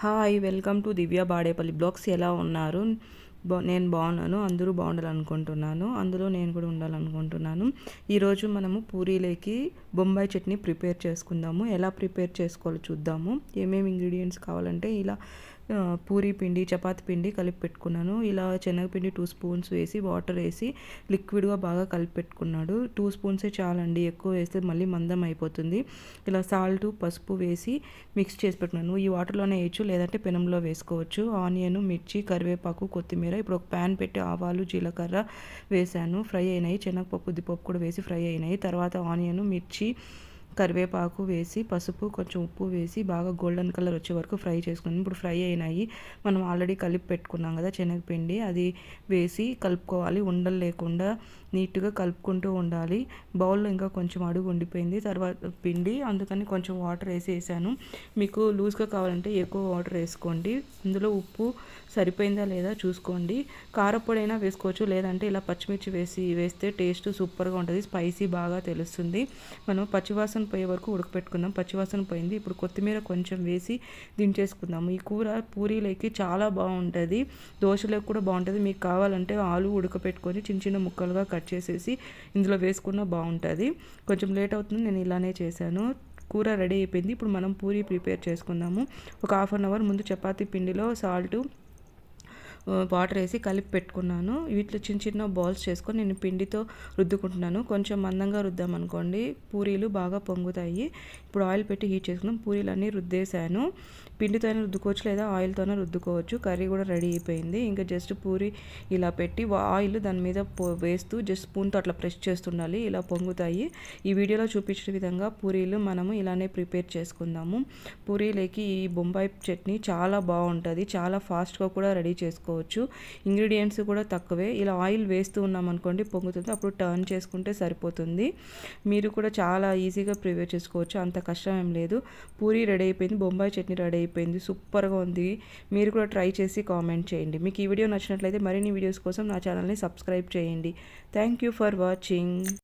Hi welcome to Divya Badepalli blogs. ఎలా ఉన్నారు? నేను బాగున్నాను. అందరూ బాగుండాలనుకుంటున్నాను. అందులో నేను కూడా ఉండాలనుకుంటున్నాను. ఈరోజు మనము పూరీలోకి బొంబాయి చట్నీ ప్రిపేర్ చేసుకుందాము. ఎలా ప్రిపేర్ చేసుకోవాలో చూద్దాము. ఏమేమి ఇంగ్రీడియంట్స్ కావాలంటే ఇలా పూరీ పిండి చపాతి పిండి కలిపి పెట్టుకున్నాను. ఇలా శనగపిండి టూ స్పూన్స్ వేసి వాటర్ వేసి లిక్విడ్గా బాగా కలిపి పెట్టుకున్నాడు. టూ స్పూన్సే చాలండి ఎక్కువ వేస్తే మళ్ళీ మందం అయిపోతుంది. ఇలా సాల్ట్ పసుపు వేసి మిక్స్ చేసి పెట్టుకున్నాను. ఈ వాటర్లోనే వేయచ్చు లేదంటే పెనంలో వేసుకోవచ్చు. ఆనియన్ మిర్చి కరివేపాకు కొత్తిమీర ఇప్పుడు ఒక ప్యాన్ పెట్టి ఆవాలు జీలకర్ర వేసాను ఫ్రై అయినాయి. శనగపప్పు ఉద్దిపప్పు కూడా వేసి ఫ్రై అయినాయి. తర్వాత ఆనియన్ మిర్చి కరివేపాకు వేసి పసుపు కొంచెం ఉప్పు వేసి బాగా గోల్డెన్ కలర్ వచ్చే వరకు ఫ్రై చేసుకున్నాం. ఇప్పుడు ఫ్రై అయినాయి. మనం ఆల్రెడీ కలిపి పెట్టుకున్నాం కదా శనగపిండి. అది వేసి కలుపుకోవాలి. ఉండలు లేకుండా నీట్గా కలుపుకుంటూ ఉండాలి. బౌల్లో ఇంకా కొంచెం అడుగు ఉండిపోయింది. తర్వాత పిండి అందుకని కొంచెం వాటర్ వేసేసాను. మీకు లూజ్గా కావాలంటే ఎక్కువ వాటర్ వేసుకోండి. ఇందులో ఉప్పు సరిపోయిందా లేదా చూసుకోండి. కారపొడి అయినా వేసుకోవచ్చు. లేదంటే ఇలా పచ్చిమిర్చి వేసి వేస్తే టేస్ట్ సూపర్గా ఉంటుంది. స్పైసీ బాగా తెలుస్తుంది. మనం పచ్చివాసన పోయే వరకు ఉడకపెట్టుకుందాం. పచ్చివాసన పోయింది. ఇప్పుడు కొత్తిమీర కొంచెం వేసి దించేసుకుందాం ఈ కూర పూరీలోకి చాలా బాగుంటుంది. దోశలోకి కూడా బాగుంటుంది. మీకు కావాలంటే ఆలు ఉడకపెట్టుకొని చిన్న చిన్న ముక్కలుగా కట్ చేసేసి ఇందులో వేసుకున్న బాగుంటుంది. కొంచెం లేట్ అవుతుంది నేను ఇలానే చేశాను. కూర రెడీ అయిపోయింది. ఇప్పుడు మనం పూరి ప్రిపేర్ చేసుకుందాము. ఒక హాఫ్ అన్ అవర్ ముందు చపాతీ పిండిలో సాల్టు వాటర్ వేసి కలిపి పెట్టుకున్నాను. వీటిలో చిన్న చిన్న బాల్స్ చేసుకొని నేను పిండితో రుద్దుకుంటున్నాను. కొంచెం మందంగా రుద్దామనుకోండి పూరీలు బాగా పొంగుతాయి. ఇప్పుడు ఆయిల్ పెట్టి హీట్ చేసుకున్నాం. పూరీలు అన్నీ రుద్దేశాను. పిండితోనే రుద్దుకోవచ్చు లేదా ఆయిల్తోనే రుద్దుకోవచ్చు. కర్రీ కూడా రెడీ అయిపోయింది. ఇంకా జస్ట్ పూరి ఇలా పెట్టి ఆయిల్ దాని మీద వేస్తూ జస్ట్ స్పూన్తో అట్లా ప్రెస్ చేస్తుండాలి. ఇలా పొంగుతాయి. ఈ వీడియోలో చూపించిన విధంగా పూరీలు మనము ఇలానే ప్రిపేర్ చేసుకుందాము. పూరీలకి ఈ బొంబాయి చట్నీ చాలా బాగుంటుంది. చాలా ఫాస్ట్గా కూడా రెడీ చేసుకోవచ్చు. ఇంగ్రీడియంట్స్ కూడా తక్కువే. ఇలా ఆయిల్ వేస్తూ ఉన్నాం అనుకోండి పొంగుతుంది. అప్పుడు టర్న్ చేసుకుంటే సరిపోతుంది. మీరు కూడా చాలా ఈజీగా ప్రిపేర్ చేసుకోవచ్చు. అంత కష్టం ఏం లేదు. పూరీ రెడీ అయిపోయింది. బొంబాయి చట్నీ రెడీ అయిపోయింది. సూపర్గా ఉంది. మీరు కూడా ట్రై చేసి కామెంట్ చేయండి. మీకు ఈ వీడియో నచ్చినట్లయితే మరిన్ని వీడియోస్ కోసం నా ఛానల్ని సబ్స్క్రైబ్ చేయండి. Thank you for watching.